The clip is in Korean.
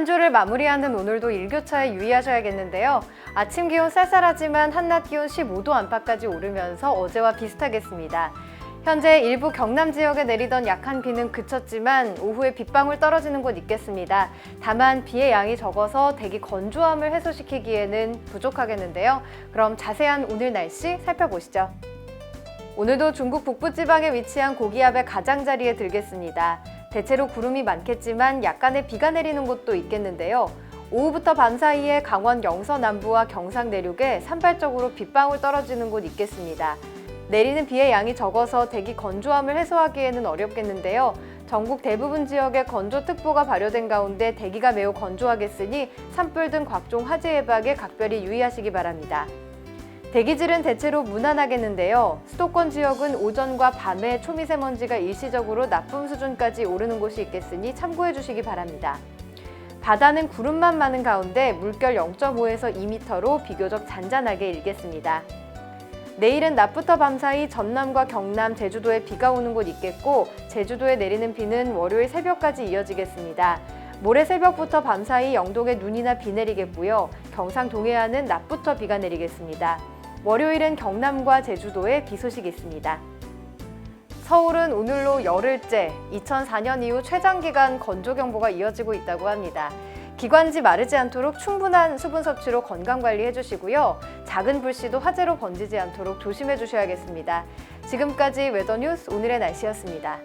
한 주를 마무리하는 오늘도 일교차에 유의하셔야겠는데요. 아침 기온 쌀쌀하지만 한낮 기온 15도 안팎까지 오르면서 어제와 비슷하겠습니다. 현재 일부 경남 지역에 내리던 약한 비는 그쳤지만 오후에 빗방울 떨어지는 곳 있겠습니다. 다만 비의 양이 적어서 대기 건조함을 해소시키기에는 부족하겠는데요. 그럼 자세한 오늘 날씨 살펴보시죠. 오늘도 중국 북부 지방에 위치한 고기압의 가장자리에 들겠습니다. 대체로 구름이 많겠지만 약간의 비가 내리는 곳도 있겠는데요. 오후부터 밤 사이에 강원 영서 남부와 경상 내륙에 산발적으로 빗방울 떨어지는 곳 있겠습니다. 내리는 비의 양이 적어서 대기 건조함을 해소하기에는 어렵겠는데요. 전국 대부분 지역에 건조특보가 발효된 가운데 대기가 매우 건조하겠으니 산불 등 각종 화재 예방에 각별히 유의하시기 바랍니다. 대기질은 대체로 무난하겠는데요. 수도권 지역은 오전과 밤에 초미세먼지가 일시적으로 나쁨 수준까지 오르는 곳이 있겠으니 참고해 주시기 바랍니다. 바다는 구름만 많은 가운데 물결 0.5에서 2m로 비교적 잔잔하게 일겠습니다. 내일은 낮부터 밤 사이 전남과 경남, 제주도에 비가 오는 곳 있겠고 제주도에 내리는 비는 월요일 새벽까지 이어지겠습니다. 모레 새벽부터 밤 사이 영동에 눈이나 비 내리겠고요. 경상 동해안은 낮부터 비가 내리겠습니다. 월요일은 경남과 제주도에 비 소식이 있습니다. 서울은 오늘로 열흘째 2004년 이후 최장기간 건조경보가 이어지고 있다고 합니다. 기관지 마르지 않도록 충분한 수분 섭취로 건강 관리해 주시고요. 작은 불씨도 화재로 번지지 않도록 조심해 주셔야겠습니다. 지금까지 웨더뉴스 오늘의 날씨였습니다.